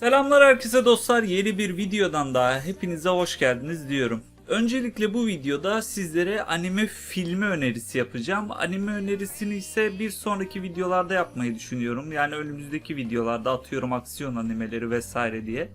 Selamlar herkese dostlar. Yeni bir videodan daha hepinize hoş geldiniz diyorum. Öncelikle bu videoda sizlere anime filmi önerisi yapacağım. Anime önerisini ise bir sonraki videolarda yapmayı düşünüyorum. Yani önümüzdeki videolarda atıyorum aksiyon animeleri vesaire diye.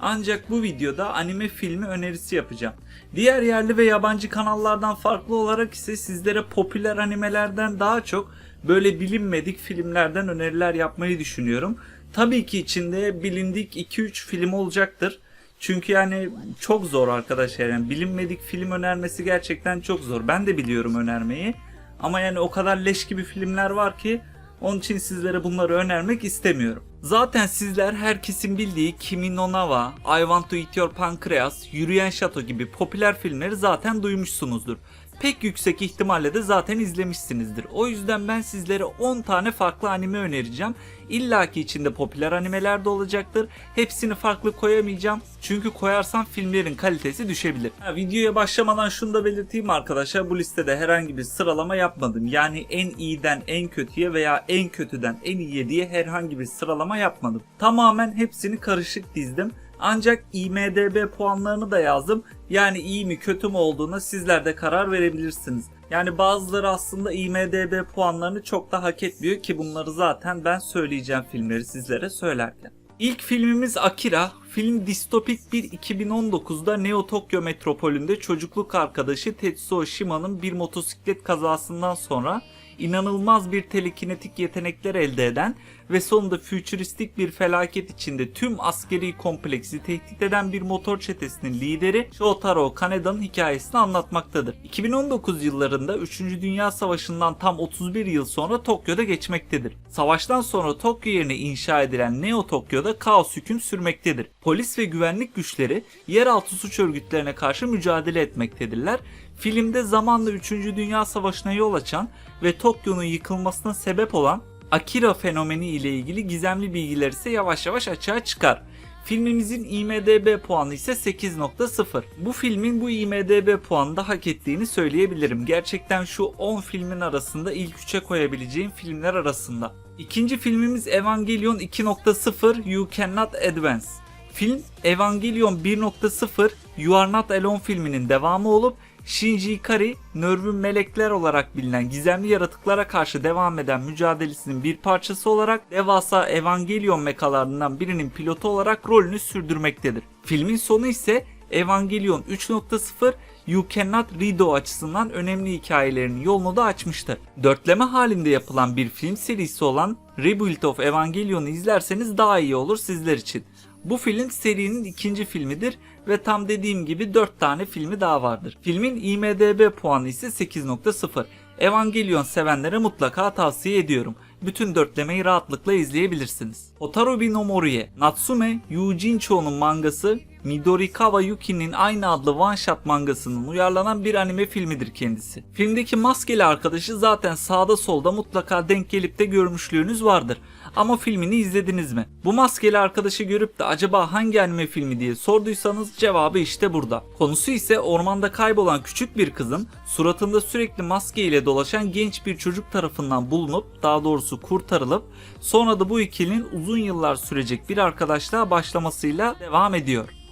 Ancak bu videoda anime filmi önerisi yapacağım. Diğer yerli ve yabancı kanallardan farklı olarak ise sizlere popüler animelerden daha çok böyle bilinmedik filmlerden öneriler yapmayı düşünüyorum. Tabii ki içinde bilindik 2-3 film olacaktır. Çünkü yani çok zor arkadaşlar yani bilinmedik film önermesi gerçekten çok zor. Ben de biliyorum önermeyi. Ama yani o kadar leş gibi filmler var ki onun için sizlere bunları önermek istemiyorum. Zaten sizler herkesin bildiği Kimi no Na wa, I Want to Eat Your Pancreas, Yürüyen Şato gibi popüler filmleri zaten duymuşsunuzdur. Pek yüksek ihtimalle de zaten izlemişsinizdir. O yüzden ben sizlere 10 tane farklı anime önereceğim. İlla ki içinde popüler animeler de olacaktır. Hepsini farklı koyamayacağım. Çünkü koyarsam filmlerin kalitesi düşebilir. Ha, videoya başlamadan şunu da belirteyim arkadaşlar. Bu listede herhangi bir sıralama yapmadım. Yani en iyiden en kötüye veya en kötüden en iyiye diye herhangi bir sıralama yapmadım. Tamamen hepsini karışık dizdim. Ancak IMDB puanlarını da yazdım. Yani iyi mi kötü mü olduğuna sizler de karar verebilirsiniz. Yani bazıları aslında IMDB puanlarını çok da hak etmiyor ki bunları zaten ben söyleyeceğim filmleri sizlere söylerken. İlk filmimiz Akira. Film distopik bir 2019'da Neo Tokyo metropolünde çocukluk arkadaşı Tetsuo Shima'nın bir motosiklet kazasından sonra inanılmaz bir telekinetik yetenekler elde eden ve sonunda fütüristik bir felaket içinde tüm askeri kompleksi tehdit eden bir motor çetesinin lideri Shotaro Kaneda'nın hikayesini anlatmaktadır. 2019 yıllarında 3. Dünya Savaşı'ndan tam 31 yıl sonra Tokyo'da geçmektedir. Savaştan sonra Tokyo yerine inşa edilen Neo Tokyo'da kaos hüküm sürmektedir. Polis ve güvenlik güçleri yeraltı suç örgütlerine karşı mücadele etmektedirler. Filmde zamanla 3. Dünya Savaşı'na yol açan ve Tokyo'nun yıkılmasına sebep olan Akira fenomeni ile ilgili gizemli bilgiler ise yavaş yavaş açığa çıkar. Filmimizin IMDB puanı ise 8.0. Bu filmin bu IMDB puanı da hak ettiğini söyleyebilirim. Gerçekten şu 10 filmin arasında ilk 3'e koyabileceğim filmler arasında. İkinci filmimiz Evangelion 2.0 You Cannot Advance. Film Evangelion 1.0 You Are Not Alone filminin devamı olup Shinji Ikari, Nörv'ün melekler olarak bilinen gizemli yaratıklara karşı devam eden mücadelesinin bir parçası olarak devasa Evangelion mekalarından birinin pilotu olarak rolünü sürdürmektedir. Filmin sonu ise Evangelion 3.0 You Cannot Redo açısından önemli hikayelerinin yolunu da açmıştır. Dörtleme halinde yapılan bir film serisi olan Rebuild of Evangelion'u izlerseniz daha iyi olur sizler için. Bu film serinin ikinci filmidir ve tam dediğim gibi 4 tane filmi daha vardır. Filmin IMDB puanı ise 8.0. Evangelion sevenlere mutlaka tavsiye ediyorum. Bütün dörtlemeyi rahatlıkla izleyebilirsiniz. Otarubi no Morie, Natsume Yujincho'nun mangası Midorikawa Yuki'nin aynı adlı One Shot mangasının uyarlanan bir anime filmidir kendisi. Filmdeki maskeli arkadaşı zaten sağda solda mutlaka denk gelip de görmüşlüğünüz vardır. Ama filmini izlediniz mi? Bu maskeli arkadaşı görüp de acaba hangi anime filmi diye sorduysanız cevabı işte burada. Konusu ise ormanda kaybolan küçük bir kızın suratında sürekli maske ile dolaşan genç bir çocuk tarafından bulunup daha doğrusu kurtarılıp sonra da bu ikilinin uzun yıllar sürecek bir arkadaşlığa başlamasıyla devam ediyor.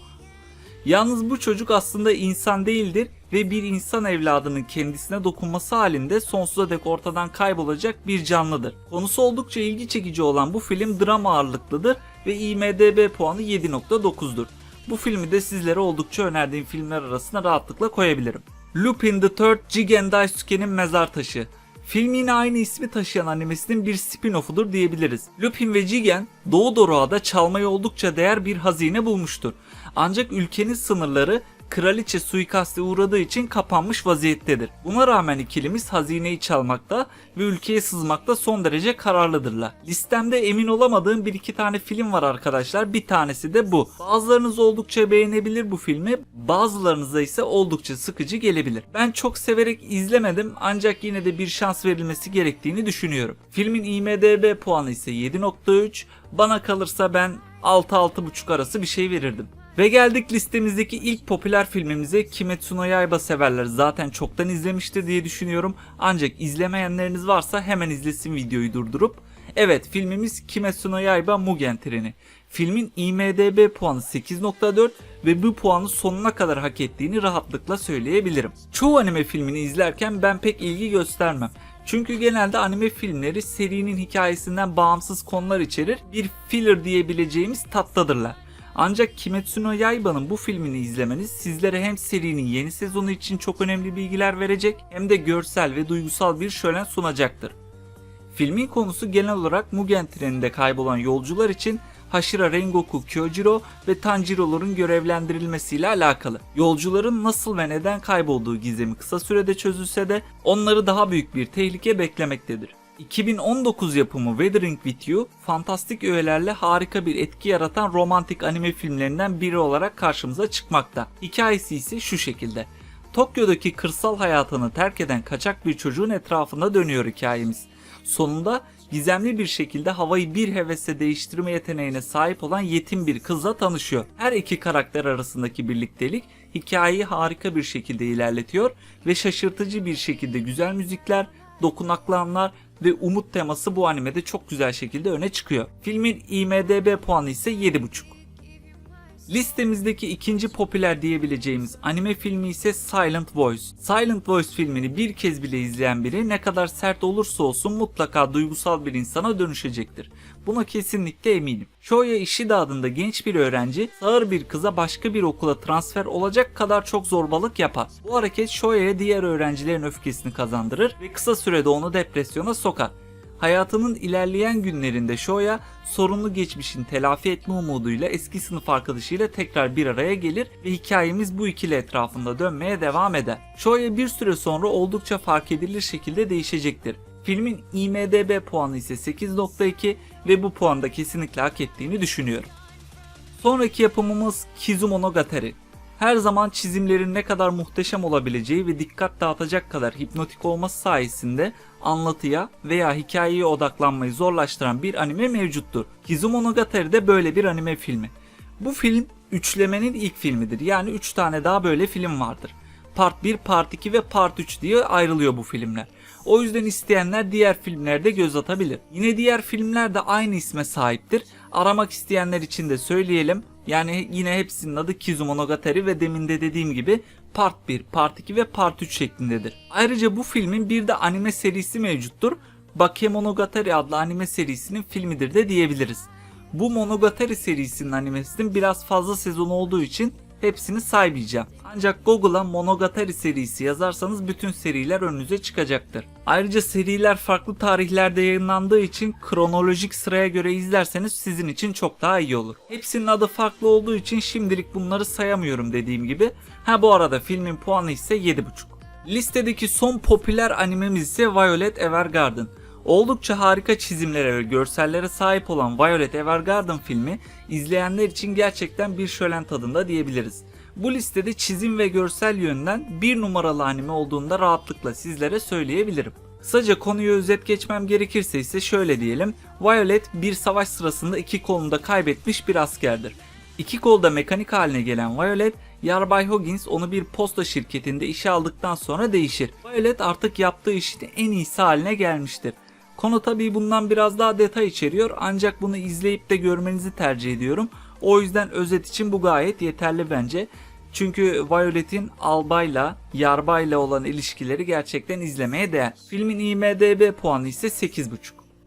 Yalnız bu çocuk aslında insan değildir ve bir insan evladının kendisine dokunması halinde sonsuza dek ortadan kaybolacak bir canlıdır. Konusu oldukça ilgi çekici olan bu film drama ağırlıklıdır ve IMDB puanı 7.9'dur. Bu filmi de sizlere oldukça önerdiğim filmler arasına rahatlıkla koyabilirim. Lupin the Third Jigen Daisuke'nin mezar taşı. Film yine aynı ismi taşıyan animesinin bir spin-off'udur diyebiliriz. Lupin ve Jigen Doğu Doruk'da çalmaya oldukça değer bir hazine bulmuştur. Ancak ülkenin sınırları kraliçe suikaste uğradığı için kapanmış vaziyettedir. Buna rağmen ikilimiz hazineyi çalmakta ve ülkeye sızmakta son derece kararlıdırlar. Listemde emin olamadığım bir iki tane film var arkadaşlar. Bir tanesi de bu. Bazılarınız oldukça beğenebilir bu filmi. Bazılarınıza ise oldukça sıkıcı gelebilir. Ben çok severek izlemedim ancak yine de bir şans verilmesi gerektiğini düşünüyorum. Filmin IMDB puanı ise 7.3. Bana kalırsa ben 6-6.5 arası bir şey verirdim. Ve geldik listemizdeki ilk popüler filmimize Kimetsu no Yaiba severler zaten çoktan izlemiştir diye düşünüyorum. Ancak izlemeyenleriniz varsa hemen izlesin videoyu durdurup. Evet filmimiz Kimetsu no Yaiba Mugen Treni. Filmin IMDB puanı 8.4 ve bu puanı sonuna kadar hak ettiğini rahatlıkla söyleyebilirim. Çoğu anime filmini izlerken ben pek ilgi göstermem. Çünkü genelde anime filmleri serinin hikayesinden bağımsız konular içerir, bir filler diyebileceğimiz tattadırlar. Ancak Kimetsu no Yaiba'nın bu filmini izlemeniz sizlere hem serinin yeni sezonu için çok önemli bilgiler verecek hem de görsel ve duygusal bir şölen sunacaktır. Filmin konusu genel olarak Mugen treninde kaybolan yolcular için Hashira Rengoku Kyojiro ve Tanjiro'ların görevlendirilmesiyle alakalı. Yolcuların nasıl ve neden kaybolduğu gizemi kısa sürede çözülse de onları daha büyük bir tehlike beklemektedir. 2019 yapımı Weathering With You, fantastik öğelerle harika bir etki yaratan romantik anime filmlerinden biri olarak karşımıza çıkmakta. Hikayesi ise şu şekilde. Tokyo'daki kırsal hayatını terk eden kaçak bir çocuğun etrafında dönüyor hikayemiz. Sonunda gizemli bir şekilde havayı bir hevesle değiştirme yeteneğine sahip olan yetim bir kızla tanışıyor. Her iki karakter arasındaki birliktelik hikayeyi harika bir şekilde ilerletiyor ve şaşırtıcı bir şekilde güzel müzikler, dokunaklı anlar ve umut teması bu animede çok güzel şekilde öne çıkıyor. Filmin IMDB puanı ise 7.5. Listemizdeki ikinci popüler diyebileceğimiz anime filmi ise Silent Voice. Silent Voice filmini bir kez bile izleyen biri ne kadar sert olursa olsun mutlaka duygusal bir insana dönüşecektir. Buna kesinlikle eminim. Shoya Ishida adında genç bir öğrenci sağır bir kıza başka bir okula transfer olacak kadar çok zorbalık yapar. Bu hareket Shoya'ya diğer öğrencilerin öfkesini kazandırır ve kısa sürede onu depresyona sokar. Hayatının ilerleyen günlerinde Shoya sorunlu geçmişini telafi etme umuduyla eski sınıf arkadaşıyla tekrar bir araya gelir ve hikayemiz bu ikili etrafında dönmeye devam eder. Shoya bir süre sonra oldukça fark edilir şekilde değişecektir. Filmin IMDB puanı ise 8.2 ve bu puanda kesinlikle hak ettiğini düşünüyorum. Sonraki yapımımız Kizumonogatari. Her zaman çizimlerin ne kadar muhteşem olabileceği ve dikkat dağıtacak kadar hipnotik olması sayesinde anlatıya veya hikayeye odaklanmayı zorlaştıran bir anime mevcuttur. Kizumonogatari de böyle bir anime filmi. Bu film üçlemenin ilk filmidir. Yani 3 tane daha böyle film vardır. Part 1, Part 2 ve Part 3 diye ayrılıyor bu filmler. O yüzden isteyenler diğer filmlerde göz atabilir. Yine diğer filmler de aynı isme sahiptir. Aramak isteyenler için de söyleyelim. Yani yine hepsinin adı Kizumonogatari ve demin de dediğim gibi Part 1, Part 2 ve Part 3 şeklindedir. Ayrıca bu filmin bir de anime serisi mevcuttur. Bakemonogatari adlı anime serisinin filmidir de diyebiliriz. Bu Monogatari serisinin animesinin biraz fazla sezon olduğu için hepsini saymayacağım. Ancak Google'a Monogatari serisi yazarsanız bütün seriler önünüze çıkacaktır. Ayrıca seriler farklı tarihlerde yayınlandığı için kronolojik sıraya göre izlerseniz sizin için çok daha iyi olur. Hepsinin adı farklı olduğu için şimdilik bunları sayamıyorum dediğim gibi. Ha bu arada filmin puanı ise 7.5. Listedeki son popüler animemiz ise Violet Evergarden. Oldukça harika çizimlere ve görsellere sahip olan Violet Evergarden filmi izleyenler için gerçekten bir şölen tadında diyebiliriz. Bu listede çizim ve görsel yönden bir numaralı anime olduğunda rahatlıkla sizlere söyleyebilirim. Kısaca konuyu özet geçmem gerekirse ise şöyle diyelim. Violet bir savaş sırasında iki kolunu da kaybetmiş bir askerdir. İki kolda mekanik haline gelen Violet, Yarbay Hoggins onu bir posta şirketinde işe aldıktan sonra değişir. Violet artık yaptığı işin en iyisi haline gelmiştir. Konu tabii bundan biraz daha detay içeriyor ancak bunu izleyip de görmenizi tercih ediyorum. O yüzden özet için bu gayet yeterli bence. Çünkü Violet'in albayla, yarbayla olan ilişkileri gerçekten izlemeye değer. Filmin IMDB puanı ise 8.5.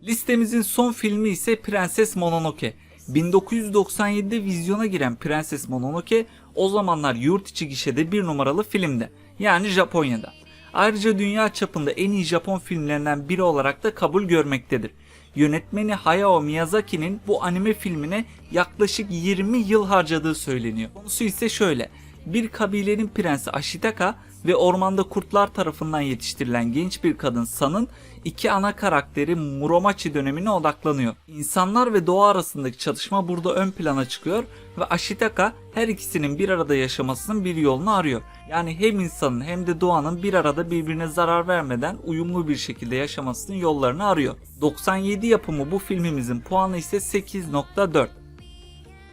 Listemizin son filmi ise Prenses Mononoke. 1997'de vizyona giren Prenses Mononoke o zamanlar yurt içi gişede bir numaralı filmde. Yani Japonya'da. Ayrıca dünya çapında en iyi Japon filmlerinden biri olarak da kabul görmektedir. Yönetmeni Hayao Miyazaki'nin bu anime filmine yaklaşık 20 yıl harcadığı söyleniyor. Konusu ise şöyle. Bir kabilenin prensi Ashitaka ve ormanda kurtlar tarafından yetiştirilen genç bir kadın San'ın iki ana karakteri Muromachi dönemine odaklanıyor. İnsanlar ve doğa arasındaki çatışma burada ön plana çıkıyor ve Ashitaka her ikisinin bir arada yaşamasının bir yolunu arıyor. Yani hem insanın hem de doğanın bir arada birbirine zarar vermeden uyumlu bir şekilde yaşamasının yollarını arıyor. 97 yapımı bu filmimizin puanı ise 8.4.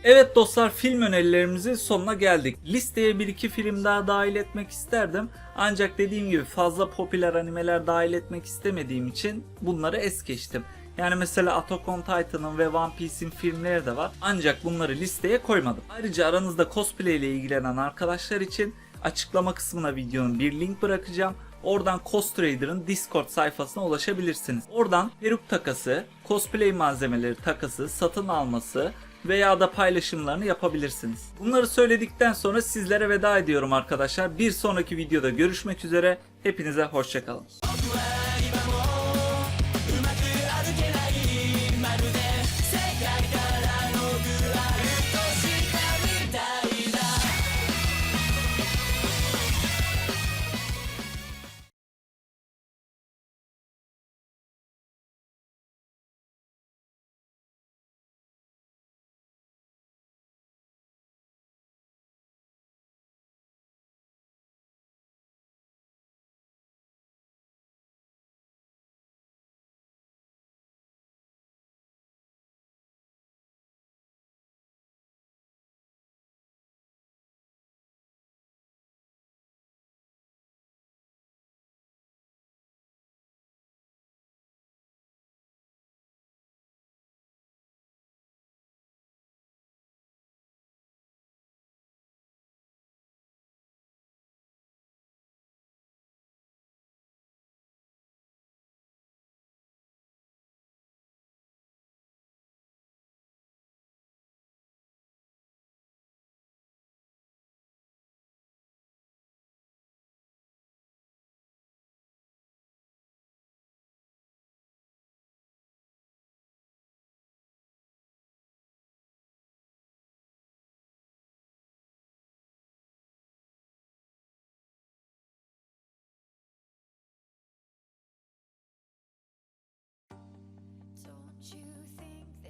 Evet dostlar film önerilerimizin sonuna geldik. Listeye bir iki film daha dahil etmek isterdim. Ancak dediğim gibi fazla popüler animeler dahil etmek istemediğim için bunları es geçtim. Yani mesela Attack on Titan'ın ve One Piece'in filmleri de var. Ancak bunları listeye koymadım. Ayrıca aranızda cosplay ile ilgilenen arkadaşlar için açıklama kısmına videonun bir link bırakacağım. Oradan Costrader'ın Discord sayfasına ulaşabilirsiniz. Oradan peruk takası, cosplay malzemeleri takası, satın alması veya da paylaşımlarını yapabilirsiniz. Bunları söyledikten sonra sizlere veda ediyorum arkadaşlar. Bir sonraki videoda görüşmek üzere. Hepinize hoşçakalın.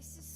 This is